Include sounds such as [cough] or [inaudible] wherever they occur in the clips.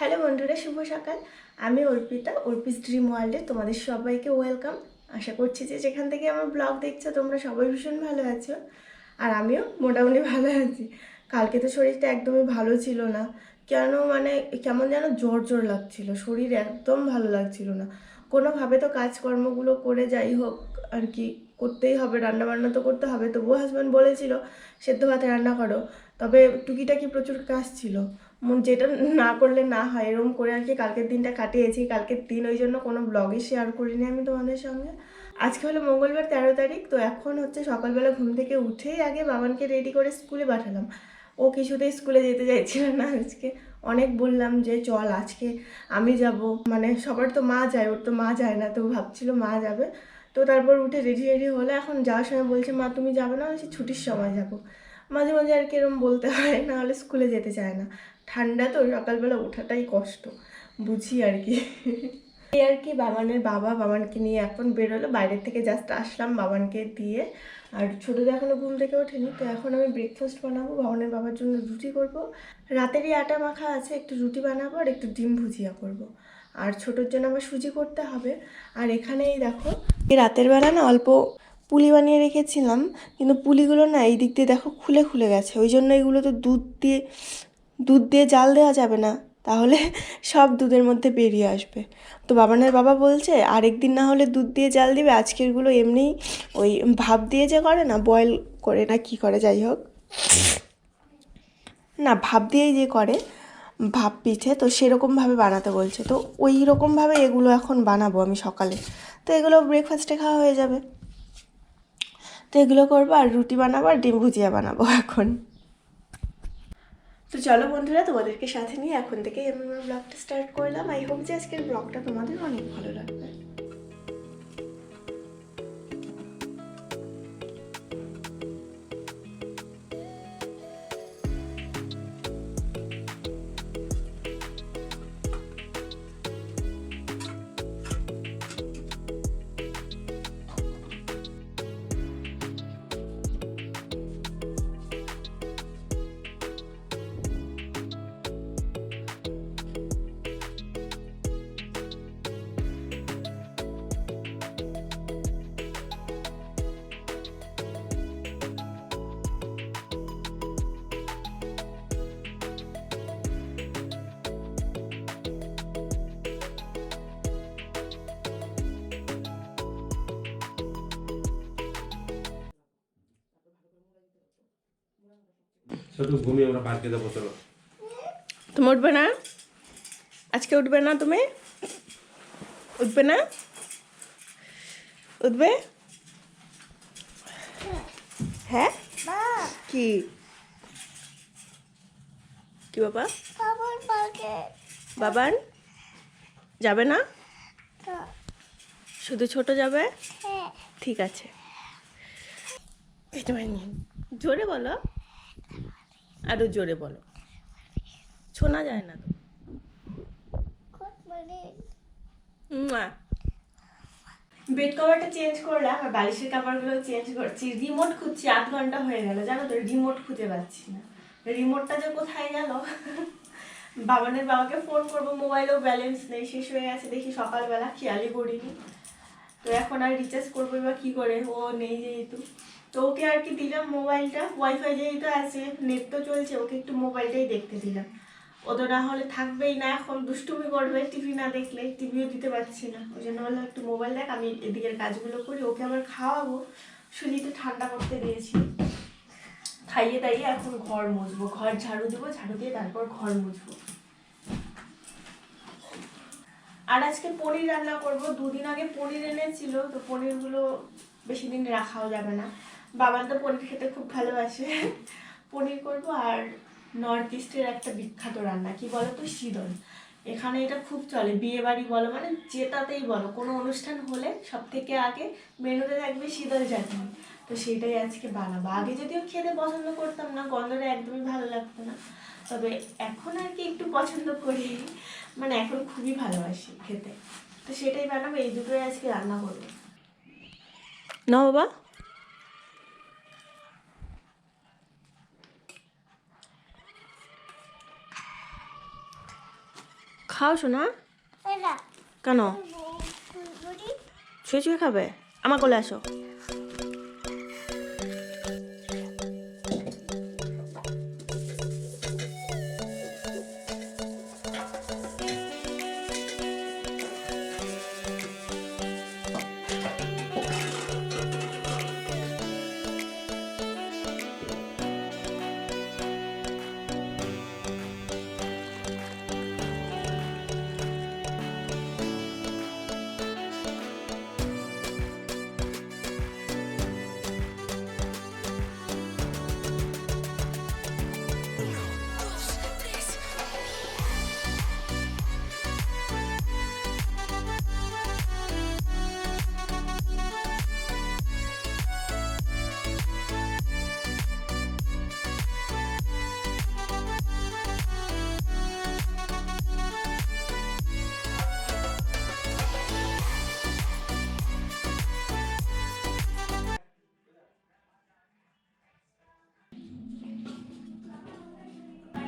Hello বন্ধুরা, শুভ সকাল। আমি অর্পিতা, অর্পিস ড্রিম ওয়ার্ল্ডে তোমাদের সবাইকে ওয়েলকাম আশা করছি যে যেখান থেকে আমার ব্লগ দেখছ, তোমরা সবাই ভীষণ ভালো আছো। আর আমিও মোটামুটি ভালো আছি। কালকে তো শরীরটা একদমই ভালো ছিল না। কেন মানে কেমন যেন জোর জোর লাগছিল। শরীর একদম ভালো লাগছিল না। কোনোভাবে তো কাজকর্মগুলো করে যাই হোক, আর কি করতেই হবে। রান্না বান্না তো করতে হবে। তবুও হাজব্যান্ড বলেছিল, সেদ্ধ ভাতে রান্না করো। তবে টুকিটাকি প্রচুর কাজ ছিল। যেটা না করলে না হয় এরকম করে আর কি কালকের দিনটা কাটিয়েছি। কালকের দিন ওই জন্য কোনো ব্লগে শেয়ার করিনি আমি তোমাদের সঙ্গে। আজকে হলো মঙ্গলবার তেরো তারিখ, তো এখন হচ্ছে সকালবেলা ঘুম থেকে উঠেই আগে বাবানকে রেডি করে স্কুলে পাঠালাম। ও কিছুতেই স্কুলে যেতে চাইছিল না আজকে। অনেক বললাম যে, চল আজকে আমি যাব। মানে সবার তো মা যায়, ওর তো মা যায় না, তো ভাবছিল মা যাবে। তো তারপর উঠে রেডি রেডি হলে। এখন যাওয়ার সময় বলছে, মা, তুমি যাবে না বলছি ছুটির সময় যাব। মাঝে মাঝে আর কি এরকম বলতে হয়, না হলে স্কুলে যেতে চায় না। ঠান্ডা তো সকালবেলা ওঠাটাই কষ্ট, বুঝি আর কি। এই আর কি, বাবানের বাবা বাবানকে নিয়ে এখন বেরোলো, বাইরের থেকে জাস্ট আসলাম বাবানকে দিয়ে। আর ছোটো এখনও ঘুম থেকে ওঠেনি, তো এখন আমি ব্রেকফাস্ট বানাবো, বাবানের বাবার জন্য রুটি করব। রাতেরই আটা মাখা আছে, একটু রুটি বানাবো আর একটু ডিম ভুজিয়া করব। আর ছোটোর জন্য আবার সুজি করতে হবে। আর এখানেই দেখো, এই রাতের বেলা না অল্প পুলি বানিয়ে রেখেছিলাম, কিন্তু পুলিগুলো না এই দিক দিয়ে দেখো খুলে খুলে গেছে, ওই জন্য এগুলো তো দুধ দিয়ে দুধ দিয়ে জাল দেওয়া যাবে না, তাহলে সব দুধের মধ্যে বেরিয়ে আসবে। তো বাবানের বাবা বলছে আরেক দিন না হলে দুধ দিয়ে জাল দিবে, আজকেরগুলো এমনিই ওই ভাপ দিয়ে যে করে না বয়েল করে না, কি করে যাই হোক। না, ভাপ দিয়েই যে করে, ভাপ পিঠে, তো সেরকমভাবে বানাতে বলছে। তো ওই রকমভাবে এগুলো এখন বানাবো আমি সকালে। তো এগুলো ব্রেকফাস্টে খাওয়া হয়ে যাবে। তো এগুলো করব আর রুটি বানাবো আর ডিম ভুজিয়া বানাবো এখন। তো চলো বন্ধুরা, তোমাদেরকে সাথে নিয়ে এখন থেকেই আমি আমার ব্লগটা স্টার্ট করলাম। আই হোপ যে আজকের ব্লগটা তোমাদের অনেক ভালো লাগবে। শুধু ঘুমিয়ে আমরা পার্কে যাব চলো। তুমি উঠবে না? আজকে উঠবে না তুমি? উঠবে না? উঠবে? হ্যাঁ? কি? কি বাবা? বাবান? যাবে না? শুধু ছোট যাবে? ঠিক আছে। জোরে বলো। আরও জোরে বলো। শোনা যায় না তো? বেড কভারটা চেঞ্জ করলাম, আর বালিশের কাপড়গুলো চেঞ্জ করছি। রিমোট খুঁজছি, আধ ঘণ্টা হয়ে গেল। জানো তো, রিমোট খুঁজে পাচ্ছি না। রিমোটটা যে কোথায় গেল? বাবানের বাবাকে ফোন করব, মোবাইলেও ব্যালেন্স নেই, শেষ হয়ে গেছে, দেখি সকালবেলা খেয়ালই করিনি। তো এখন আর রিচার্জ করব বা কী করে? ও নেই যেহেতু। তো ওকে আর কি দিলাম মোবাইলটা? ওয়াইফাই যেহেতু আছে নেট তো চলছে, ওকে একটু মোবাইলটাই দেখতে দিলাম। ও তো না হলে থাকবেই না, এখন দুষ্টুমি করবে টিভি না দেখলে টিভিও দিতে পারছি না। ওই জন্য বললাম, একটু মোবাইল দেখ, আমি এদিকের কাজগুলো করি, ওকে আবার খাওয়াবো। একটু ঠান্ডা করতে দিয়েছি। খাইয়ে দাইয়ে এখন ঘর মুছবো, ঘর ঝাড়ু দেবো, ঝাড়ু দিয়ে তারপর ঘর মুছবো। আর আজকে পনির রান্না করব। দুদিন আগে পনির এনেছিল, তো পনিরগুলো বেশি দিন রাখাও যাবে না। বাবা তো পনির খেতে খুব ভালোবাসে। পনির করব আর নর্থ ইস্টের একটা বিখ্যাত রান্না, কি বলো তো শীতল এখানে এটা খুব চলে বিয়ে বাড়ি বলো মানে যেটাতেই বলো, কোনো অনুষ্ঠান হলে সব থেকে আগে মেনুতে থাকবে শীতল চাটনি। তো সেটাই আজকে বানাবো। আগে যদিও খেতে পছন্দ করতাম না, গন্ধটা একদমই ভালো লাগতো না। তবে এখন আর কি একটু পছন্দ করি। মানে এখন খুবই ভালোবাসি খেতে। তো সেটাই বানাবো, এই দুটোই আজকে রান্না করব। না বাবা। খাও শোনা কেন? ছুঁয়ে ছুঁয়ে খাবে? আমার কোলে আসো।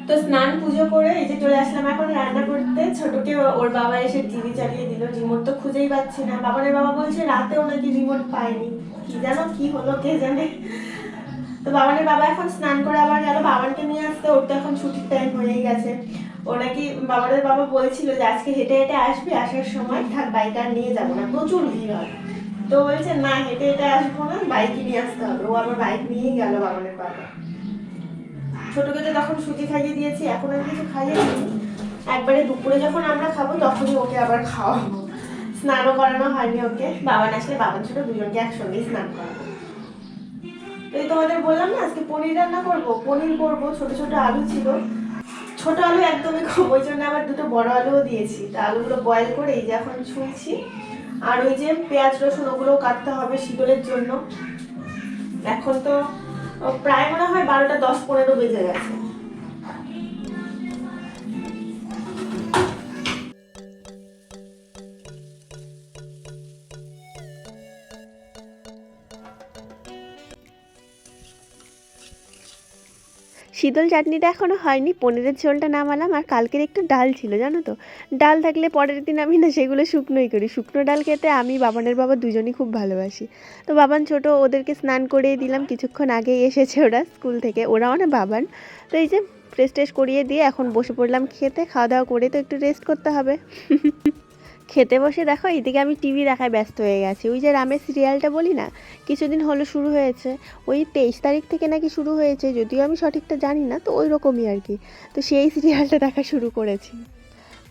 তো স্নান, পুজো করে এই যে চলে আসলাম এখন রান্না করতে। ছোটকে ওর বাবা এসে টিভি চালিয়ে দিল। রিমোট তো খুঁজেই পাচ্ছি না। বাবারের বাবা বলছে, রাতেও নাকি রিমোট পায়নি কি জানো, কি হলো কে জানে? তো বাবানের বাবা এখন স্নান করে আবার গেল। বাবানকে নিয়ে আসতে ওর তো এখন ছুটির টাইম হয়েই গেছে। ও নাকি বাবানের বাবা বলেছিল যে, আজকে হেঁটে হেঁটে আসবে, আসার সময় থাক বাইক আর নিয়ে যাব না। প্রচুর ভিড় হয়। তো বলছে, না, হেঁটে হেঁটে আসব না বাইকই নিয়ে আসতে হবে। ও আবার বাইক নিয়েই গেল বাবানের বাবা। ছোটকে তো তখন সুজি খাইয়ে দিয়েছি, এখন আর কিছু খাইয়ে একবারে দুপুরে যখন আমরা খাব, তখনই ওকে আবার খাওয়াবো। স্নানও করানো হয়নি ওকে। বাবা আসলে বাবা ছোট, দুজনকে একসঙ্গেই স্নান করাবো। এই তোমাদের বললাম না, আজকে পনির রান্না করব। পনির করব, ছোট ছোট আলু ছিল। ছোট আলু একদমই কম, ওই জন্য আবার দুটো বড় আলুও দিয়েছি। তা আলুগুলো বয়েল করে এই যে এখন ছুঁইছি আর ওই যে পেঁয়াজ রসুন ওগুলোও কাটতে হবে শীতলের জন্য। এখন তো প্রায় মনে হয় বারোটা দশ পনেরো বেজে গেছে। শীতল চাটনিটা এখনও হয়নি, পনিরের ঝোলটা নামালাম আর কালকের একটু ডাল ছিল, জানো তো? ডাল থাকলে পরের দিন আমি না সেগুলো শুকনোই করি। শুকনো ডাল খেতে আমি বাবানের বাবা দুজনই খুব ভালোবাসি। তো বাবান ছোট, ওদেরকে স্নান করিয়ে দিলাম, কিছুক্ষণ আগেই এসেছে ওরা স্কুল থেকে। ওরাও না বাবান। তো এই যে ফ্রেশ ট্রেশ করিয়ে দিয়ে এখন বসে পড়লাম খেতে, খাওয়া দাওয়া করে তো একটু রেস্ট করতে হবে। [laughs] খেতে বসে দেখো, এইদিকে আমি টিভি দেখায় ব্যস্ত হয়ে গেছি। ওই যে রামের সিরিয়ালটা বলি না, কিছুদিন হলো শুরু হয়েছে। ওই তেইশ তারিখ থেকে নাকি শুরু হয়েছে, যদিও আমি সঠিকটা জানি না, তো ওই রকমই আর কি। তো সেই সিরিয়ালটা দেখা শুরু করেছি।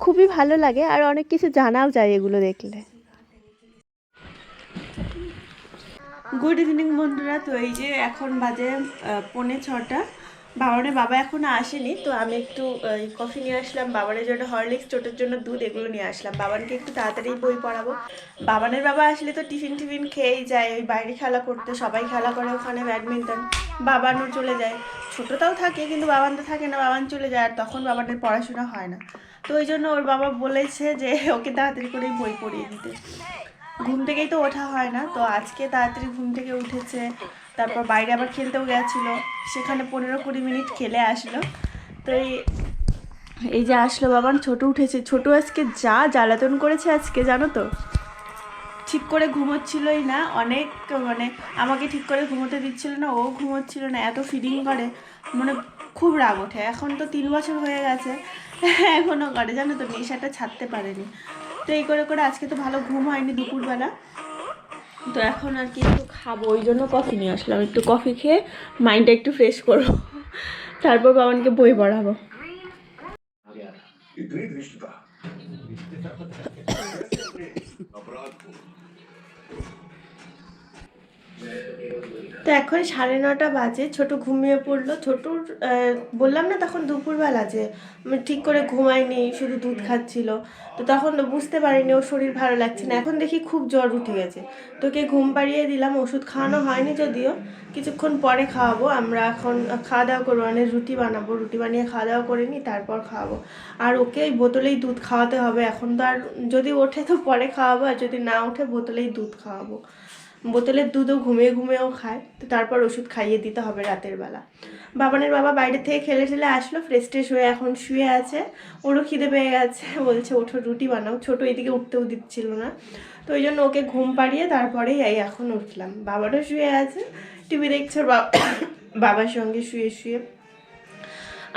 খুবই ভালো লাগে, আর অনেক কিছু জানাও যায় এগুলো দেখলে। গুড ইভিনিং বন্ধুরা, তো এই যে এখন বাজে পৌনে ছটা। বাবানের বাবা এখনও আসেনি, তো আমি একটু কফি নিয়ে আসলাম, বাবারের জন্য হরলিক্স, ছোটোর জন্য দুধ, এগুলো নিয়ে আসলাম। বাবানকে একটু তাড়াতাড়ি বই পড়াবো। বাবানের বাবা আসলে তো টিফিন টিফিন খেয়েই যায়, ওই বাইরে খেলা করতে, সবাই খেলা করে ওখানে ব্যাডমিন্টন। বাবানও চলে যায়। ছোটোটাও থাকে, কিন্তু বাবান তো থাকে না, বাবান চলে যায়, আর তখন বাবানের পড়াশোনা হয় না। তো ওই জন্য ওর বাবা বলেছে যে, ওকে তাড়াতাড়ি করেই বই পড়িয়ে দিতে। ঘুম থেকেই তো ওঠা হয় না, তো আজকে তাড়াতাড়ি ঘুম থেকে উঠেছে, তারপর বাইরে আবার খেলতেও গেছিল, সেখানে পনেরো কুড়ি মিনিট খেলে আসলো। তো এই এই যে আসলো বাবান ছোট উঠেছে, ছোট আজকে যা জ্বালাতন করেছে আজকে, জানো তো? ঠিক করে ঘুমোচ্ছিলই না, অনেক মানে আমাকে ঠিক করে ঘুমোতে দিচ্ছিল না, ও ঘুমোচ্ছিল না, এত ফিডিং করে মানে খুব রাগ ওঠে। এখন তো তিন বছর হয়ে গেছে এখনও করে, জানো তো, নেশাটা ছাড়তে পারেনি। তো এই করে করে আজকে তো ভালো ঘুম হয়নি দুপুরবেলা। তো এখন আর কি একটু খাব ওই জন্য কফি নিয়ে আসলাম। একটু কফি খেয়ে মাইন্ডটা একটু ফ্রেশ করব। তারপর বাবানকে বই পড়াবো। অপরাধ [laughs] তো এখন সাড়ে নটা বাজে ছোট ঘুমিয়ে পড়ল। ছোটুর বললাম না তখন দুপুরবেলা যে ঠিক করে ঘুমাইনি শুধু দুধ খাচ্ছিল। তো তখন বুঝতে পারিনি ওর শরীর ভালো লাগছে না। এখন দেখি খুব জ্বর উঠে গেছে। তোকে ঘুম পাড়িয়ে দিলাম ওষুধ খাওয়ানো হয়নি যদিও। কিছুক্ষণ পরে খাওয়াবো আমরা এখন খাওয়া দাওয়া করব। মানে রুটি বানাবো রুটি বানিয়ে খাওয়া দাওয়া করে নিই তারপর খাওয়াবো। আর ওকে এই বোতলেই দুধ খাওয়াতে হবে। এখন তো আর যদি ওঠে তো পরে খাওয়াবো আর যদি না ওঠে বোতলেই দুধ খাওয়াবো। বোতলের দুধও ঘুমিয়ে ঘুমিয়েও খায়, তো তারপর ওষুধ খাইয়ে দিতে হবে রাতের বেলা। বাবানের বাবা বাইরে থেকে খেলে ঠেলে আসলো ফ্রেশ ট্রেশ হয়ে এখন শুয়ে আছে। ওরও খিদে পেয়ে গেছে, বলছে, ওঠো, রুটি বানাও। ছোটো এদিকে উঠতেও দিচ্ছিল না। তো ওই জন্য ওকে ঘুম পাড়িয়ে তারপরেই এই এখন উঠলাম। বাবারও শুয়ে আছে, টিভি দেখছে বাবা বাবার সঙ্গে শুয়ে শুয়ে।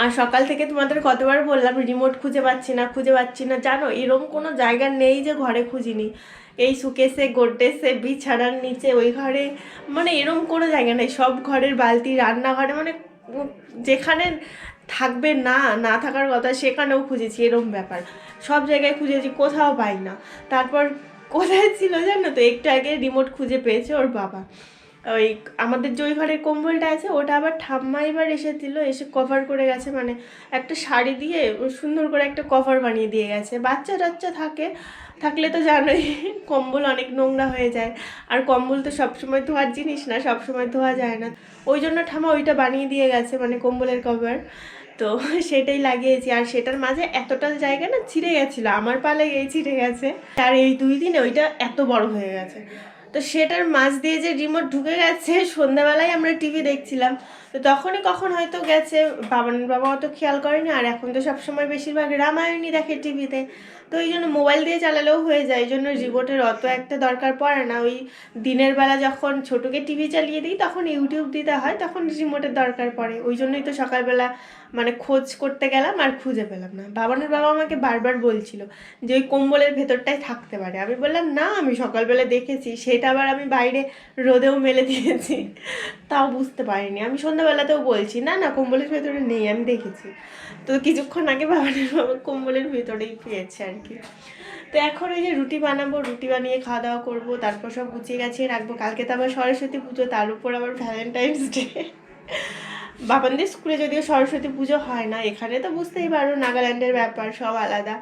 আর সকাল থেকে তোমাদের কতবার বললাম, রিমোট খুঁজে পাচ্ছি না, খুঁজে পাচ্ছি না। জানো এরকম কোনো জায়গা নেই যে ঘরে খুঁজিনি। এই সুকেসে গোড্রেসে বিছানার নিচে, ওই ঘরে মানে এরম কোনো জায়গা নেই। সব ঘরের বালতি, রান্নাঘরে মানে যেখানে থাকবে না না থাকার কথা সেখানেও খুঁজেছি, এরম ব্যাপার। সব জায়গায় খুঁজেছি, কোথাও পাই না। তারপর কোথায় ছিল জানো তো? একটু আগে রিমোট খুঁজে পেয়েছে ওর বাবা। ওই আমাদের যে ওই ঘরের কম্বলটা আছে, ওটা আবার ঠাম্মা এবার এসেছিল, এসে কভার করে গেছে মানে একটা শাড়ি দিয়ে সুন্দর করে একটা কভার বানিয়ে দিয়ে গেছে। বাচ্চা টাচ্চা থাকে থাকলে তো জানোই, কম্বল অনেক নোংরা হয়ে যায়। আর কম্বল তো সবসময় ধোয়ার জিনিস না, সবসময় ধোয়া যায় না। ওই জন্য ঠামা ওইটা বানিয়ে দিয়ে গেছে মানে কম্বলের কভার তো [laughs] সেটাই লাগিয়েছি। আর সেটার মাঝে এতটা জায়গা না, ছিঁড়ে গেছিল। আমার পালে এই ছিঁড়ে গেছে। আর এই দুই দিনে ওইটা এত বড় হয়ে গেছে। তো সেটার মাঝ দিয়ে যে রিমোট ঢুকে গেছে, সন্ধ্যাবেলায় আমরা টিভি দেখছিলাম। তো তখনই কখন হয়তো গেছে বাবানের বাবা অত খেয়াল করেনি। আর এখন তো সবসময় বেশিরভাগ রামায়ণই দেখে টিভিতে। তো এই জন্য মোবাইল দিয়ে চালালেও হয়ে যায় এই জন্য রিমোটের অত একটা দরকার পড়ে না। ওই দিনের বেলা যখন ছোটোকে টিভি চালিয়ে দিই তখন ইউটিউব দিতে হয় তখন রিমোটের দরকার পড়ে। ওই জন্যই তো সকালবেলা মানে খোঁজ করতে গেলাম আর খুঁজে পেলাম না। বাবানের বাবা আমাকে বারবার বলছিল যে ওই কম্বলের ভেতরটাই থাকতে পারে। আমি বললাম, না, আমি সকালবেলা দেখেছি। সেটা আবার আমি বাইরে রোদেও মেলে দিয়েছি। তাও বুঝতে পারিনি। আমি সন্ধ্যাবেলাতেও বলছি, না না, কম্বলের ভেতরে নেই, আমি দেখেছি। তো কিছুক্ষণ আগে বাবানের বাবা কম্বলের ভেতরেই পেয়েছে আর কি। তো এখন ওই যে রুটি বানাবো, রুটি বানিয়ে খাওয়া দাওয়া করব, তারপর সব গুছিয়ে গাছিয়ে রাখব। কালকে তো আবার সরস্বতী পুজো, তার উপর আবার ভ্যালেন্টাইন্স ডে বাবানদের স্কুলে যদিও সরস্বতী পুজো হয় না, এখানে তো বুঝতেই পারো, নাগাল্যান্ডের ব্যাপার সব আলাদা।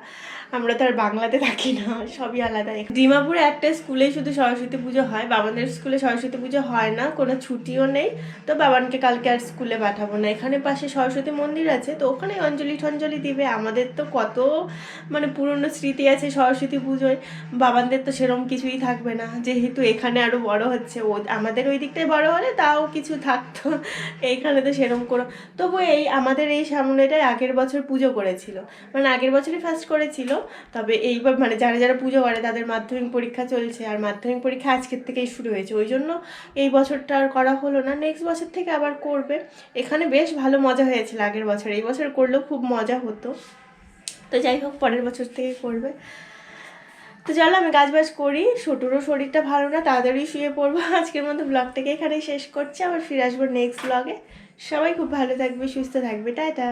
আমরা তো আর বাংলাতে থাকি না, সবই আলাদা। ডিমাপুরে একটা স্কুলে শুধু সরস্বতী পুজো হয় বাবানদের স্কুলে সরস্বতী পুজো হয় না, কোনো ছুটিও নেই। তো বাবানকে কালকে আর স্কুলে পাঠাবো না। এখানে পাশে সরস্বতী মন্দির আছে, তো ওখানে অঞ্জলি টঞ্জলি দিবে। আমাদের তো কত মানে পুরনো স্মৃতি আছে সরস্বতী পুজোয়। বাবানদের তো সেরম কিছুই থাকবে না। যেহেতু এখানে আরও বড় হচ্ছে, ও, আমাদের ওই দিকটায় বড় হলে তাও কিছু থাকতো। এইখানে তো সেরম কোনো তবু এই আমাদের এই সামনেটায় আগের বছর পুজো করেছিল। মানে আগের বছরই ফার্স্ট করেছিল। তবে এইবার মানে যারা যারা পুজো করে তাদের মাধ্যমিক পরীক্ষা চলছে আর মাধ্যমিক পরীক্ষা আজকের থেকেই শুরু হয়েছে। ওই জন্য এই বছরটা আর করা হলো না। নেক্সট বছর থেকে আবার করবে। এখানে বেশ ভালো মজা হয়েছিল আগের বছর। এই বছর করলেও খুব মজা হতো। তো যাই হোক, পরের বছর থেকে করবে। তো চলো আমি কাজ বাজ করি। ছোটুরও শরীরটা ভালো না, তাড়াতাড়ি শুয়ে পড়ব। [laughs] আজকের মতো ব্লগটাকে এখানেই শেষ করছি। আবার ফিরে আসব নেক্সট ব্লগে সবাই খুব ভালো থাকবে, সুস্থ থাকবে। টাটা।